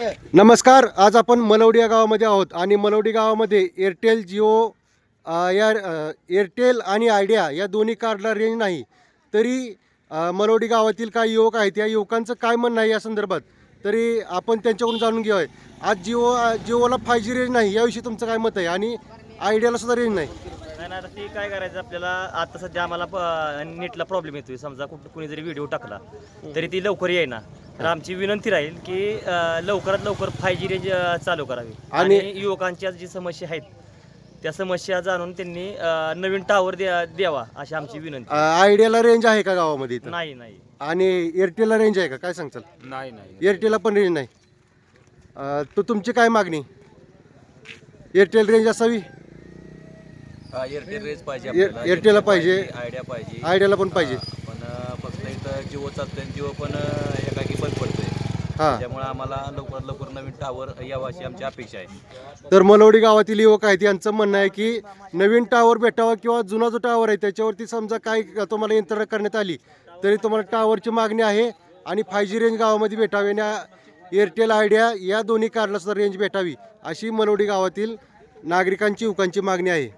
नमस्कार आज आपण मलवडी या गावामध्ये आहोत आणि मलवडी गावामध्ये एअरटेल जिओ या एअरटेल आणि आयडिया या दोन्ही कार्डला रेंज नाही. तरी मलवडी गावातील काही युवक आहेत या युवकांचं काय म्हणणं आहे या संदर्भात? तरी आपण त्यांच्याकडून जाणून घेऊया. आज जिओ जिओला फाय जी रेंज नाही याविषयी तुमचं काय मत आहे? आणि आयडियाला सुद्धा रेंज नाही. नाही आता ते काय करायचं आपल्याला आता सध्या आम्हाला नेटला प्रॉब्लेम येतोय. समजा कुठं कुणी जरी व्हिडिओ टाकला तरी ती लवकर येईना. तर आमची विनंती राहील की अं, लवकरात लवकर फाय जी रेंज अं, चालू करावी. आणि- आणि युवकांच्या जी समस्या आहेत त्या समस्या जाणून त्यांनी अं, नवीन टावर द्या द्यावा अशी आमची विनंती आयडियाला रेंज आहे का गावामध्ये इथं? नाही नाही. आणि एअरटेलला रेंज आहे का? काय सांगचाल नाही नाही. एअरटेलला पण रेंज नाही. अ, तर तुमची काय मागणी? एअरटेल रेंज असावी? एअरटेल रेंज पाहिजे आपल्याला. एअरटेलला पाहिजे. आयडिया पाहिजे. आयडियाला पण पाहिजे. जिओ चालतंय आणि पण एकाकी बंद पडतोय. हां. त्यामुळे आम्हाला लवकरात लवकर नवीन टावर यावं अशी आमची अपेक्षा आहे. तर मलवडी गावातील युवक आहेत यांचं म्हणणं आहे की नवीन टावर भेटावा किंवा जुना जो टावर आहे त्याच्यावरती समजा काय तुम्हाला यंत्रणा करण्यात आली तरी तुम्हाला टावरची मागणी आहे आणि फाय जी रेंज गावामध्ये भेटावी आणि एअरटेल आयडिया या दोन्ही कार्डला सुद्धा रेंज भेटावी अशी मलवडी गावातील नागरिकांची युवकांची मागणी आहे.